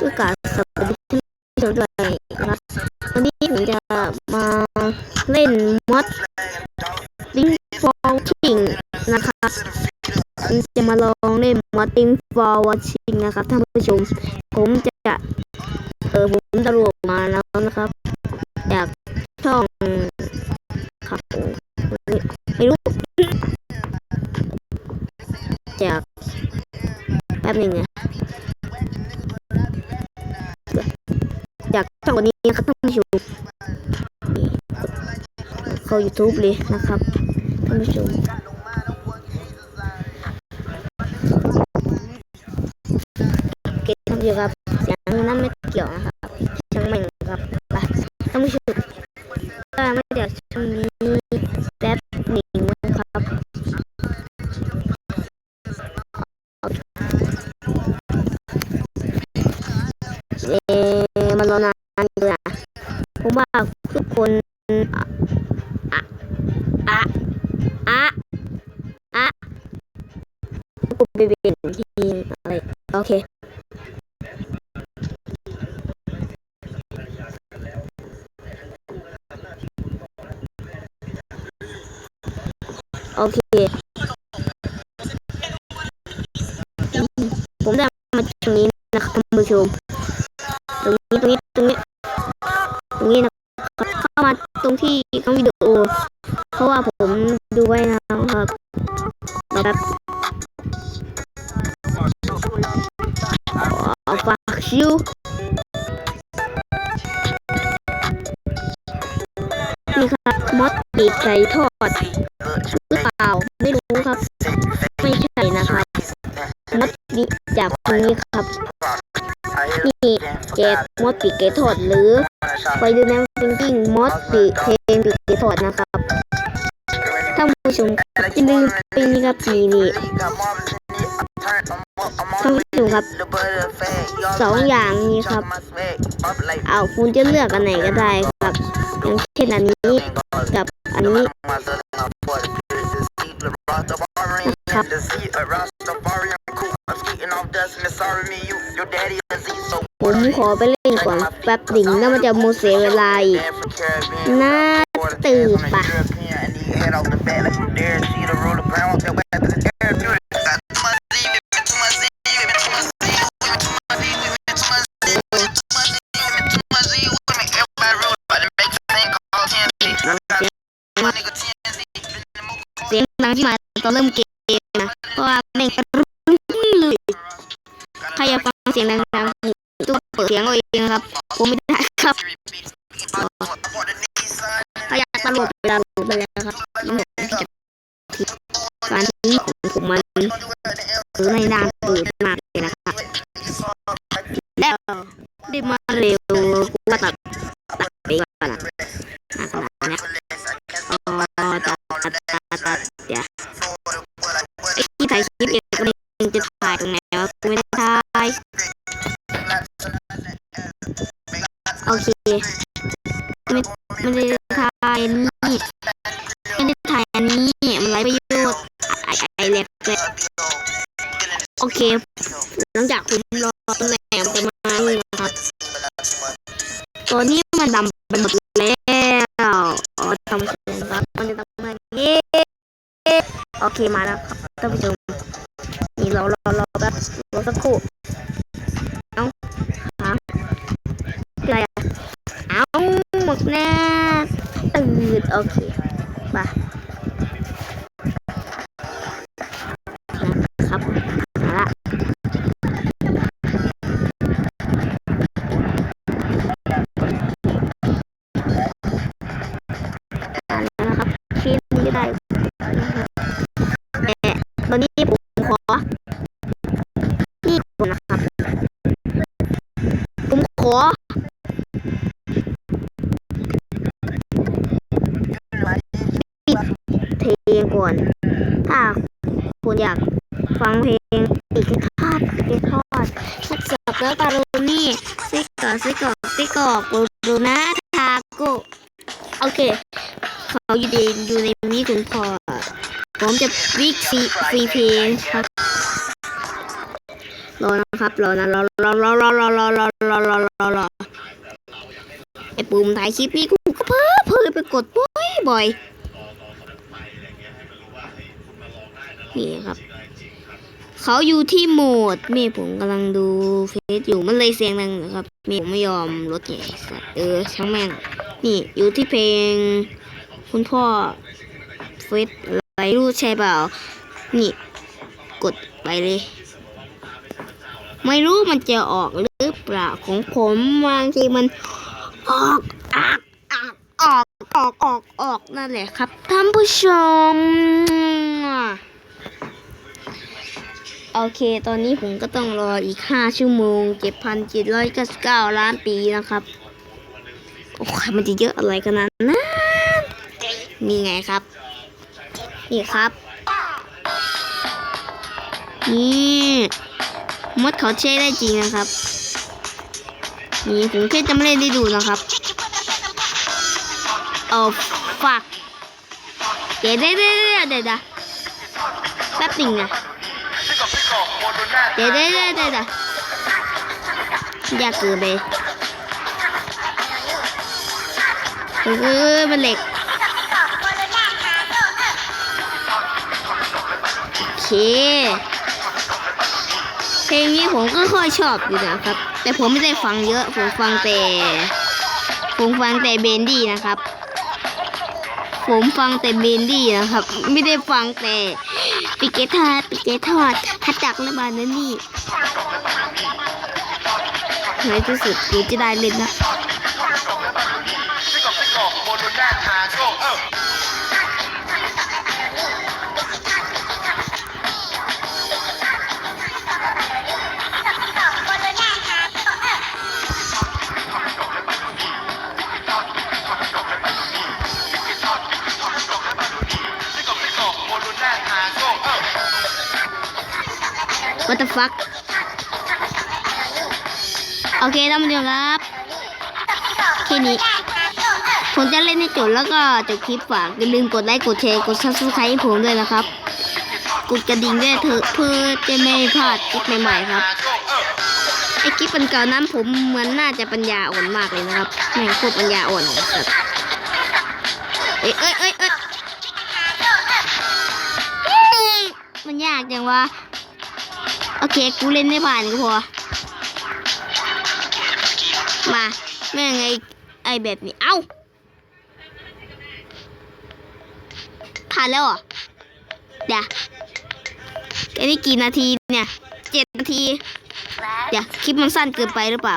ด้วยการสวัสดีท่านผู้ชมด้วยนะครับวันนี้ผมจะมาเล่นมอดลิงฟอลชิงนะครับจะมาลองเล่นมอดลิงฟอลชิงนะครับท่านผู้ชม ผมจะ ยากช่องวันนี้นะครับท่านผู้ชมเข้า YouTube เลยนะครับท่านผู้ชมโอเคท่านผู้ชมครับเสียงนั้นไม่เกี่ยวนะครับช่างแม่งครับไปท่านผู้ชมก็ไม่เดี๋ยวช่วงนี้แป๊บหนึ่งนะครับเอ๊ะมัน รอนานอยู่นะผมว่าทุกคนอะอะอะอะกูไปเป็นทีมอะไรโอเคโอเค ผมได้มาตรงนี้นะครับท่านผู้ชม ตรงนี้ตรงนี้ตรงนี้ตรงนี้นะครับเข้ามาตรงที่ข้างวิดีโอ เพราะว่าผมดูไว้นะครับแบบฝากชิวนี่ครับมอสปีกไก่ทอดหรือเปล่าไม่รู้ครับ ไม่ใช่นะครับมอสปีกจากคนนี้ครับ นี่แกะมอสปีกไก่ทอดหรือไปดูในฟิงกิ้งมอสปีเพลงปีเกทอดนะครับท่านผู้ชมจะลืมปีนี้ครับปีนี้ท่านผู้ชมครับสองอย่างนี้ครับ เอาคุณจะเลือกอันไหนก็ได้ครับ อย่างเช่นอันนี้กับอันนี้นะครับ ผมขอไปเล่นก่อนแป๊บหนึ่งแล้วมันจะมูเสียเวลาอีกน่าตื่นปะเสียงดังที่มาตอนเริ่มเกมนะเพราะว่าแม่งรุ่งเลยใครอยากฟังเสียงดัง เปิดเสียงเอาเองครับ ผมไม่ได้ครับถ้าอยากตลกเวลาลงไปแล้วครับนี่ผมที่จะทิ้งการทิ้งของผมมันคือในนานตื่นมากเลยนะครับแล้วได้มาเร็วกูก็ตัดตัดไปก่อนนะขนาดนี้อ๋อตัดตัดตัดตัดเดี๋ยวไอ้ที่ถ่ายคลิปเองก็ไม่จะถ่ายตรงไหนวะกูไม่ได้ถ่า หลังจากผมรอตำแหน่งจะมานี่นะครับ ตอนนี้มันดำไปหมดแล้วอ๋อทำเสร็จครับมันจะทำอะไรเย้โอเคมาแล้วครับท่านผู้ชมนี่รอรอรอแป๊บรอสักครู่เอ้าหาอะไรอะเอ้าหมดแน่ตื่นโอเคไปนะครับมาละมาแล้วนะครับคลิปนี้ได้นะครับแต่ตอนนี้ผมขอ นี่ก่อนนะครับ ผมขอ เพลง ก่อน ถ้าคุณอยากฟังเพลงอีกทอดอีกทอดทักษะแล้วปารูนี่ซิกอซิกอซิกอกูรูนะทาโกโอเคเขาอยู่ในอยู่ในนี้คุณพอผมจะวิกซีฟรีเพลงครับรอนะครับรอนะรอรอรอรอรอรอรอรอรอรอรอไอปุ่มถ่ายคลิปนี้กูก็เพ้อเพ้อไปกดบ่อยบ่อย นี่ครับเขาอยู่ที่โหมดเมฆผมกำลังดูเฟซอยู่มันเลยเสียงดังนะครับเมฆผมไม่ยอมลดไงสัตว์เออช่างแม่งนี่อยู่ที่เพลง คุณพ่อเฟซอะไรรู้ใช่เปล่า นี่ กดไปเลย ไม่รู้มันจะออกหรือเปล่าของผมบางทีมันออกออกออกออกออกออกออกนั่นแหละครับท่านผู้ชม โอเค ตอนนี้ผมก็ต้องรออีก 5 ชั่วโมง 7,799 ล้านปีนะครับ โอ้ยมันจะเยอะอะไรขนาดนั้นนี่ไงครับ นี่ครับ นี่มดเขาใช้ได้จริงนะครับ นี่ผมแค่จะไม่เล่นได้ดูนะครับ เอาฝักเดี๋ยวเดี๋ยวเดี๋ยวเดี๋ยวเดี๋ยวเดี๋ยวแป๊บหนึ่งนะ เดี๋ยวเดี๋ยวเดี๋ยวเดี๋ยวเดี๋ยวยากเกินไปเออมันเหล็กโอเคเพลงนี้ผมก็ค่อยชอบอยู่นะครับ แต่ผมไม่ได้ฟังเยอะ ผมฟังแต่ผมฟังแต่เบนดี้นะครับ ผมฟังแต่เบนดี้นะครับ ไม่ได้ฟังแต่ปิเกทาดปิเกทอด ฮัตจักและบานานี่ในที่สุดกูจะได้เล่นนะ What the fuck โอเคท่านผู้ชมครับแค่นี้ผมจะเล่นให้จบแล้วก็จบคลิปฝากอย่าลืมกดไลค์กดแชร์กด subscribe ให้ผมด้วยนะครับ กดกระดิ่งด้วยเถอะเพื่อจะไม่พลาดคลิปใหม่ๆครับไอคลิปเก่าๆนั้นผมเหมือนน่าจะปัญญาอ่อนมากเลยนะครับแม่งโคตรปัญญาอ่อนครับเอ้ยเอ้ยเอ้ยเอ้ยมันยากจังวะ โอเค กูเล่นได้ผ่านก็พอ มาแม่งไงไอแบบนี้ เอ้า ผ่านแล้วเหรอเดี๋ยวไอ้นี่กี่นาทีเนี่ย เจ็ดนาที เดี๋ยวคลิปมันสั้นเกินไปหรือเปล่า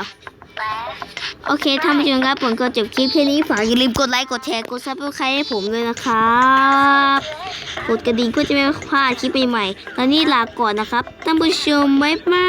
โอเคท่านผู้ชมครับผมก็จบคลิปแค่นี้ฝากอย่าลืมกดไลค์กดแชร์กดซับสไครต์ให้ผมด้วยนะครับกดกระดิ่งเพื่อจะไม่พลาดคลิปใหม่ๆตอนนี้ลาก่อนนะครับท่านผู้ชมบ๊ายบา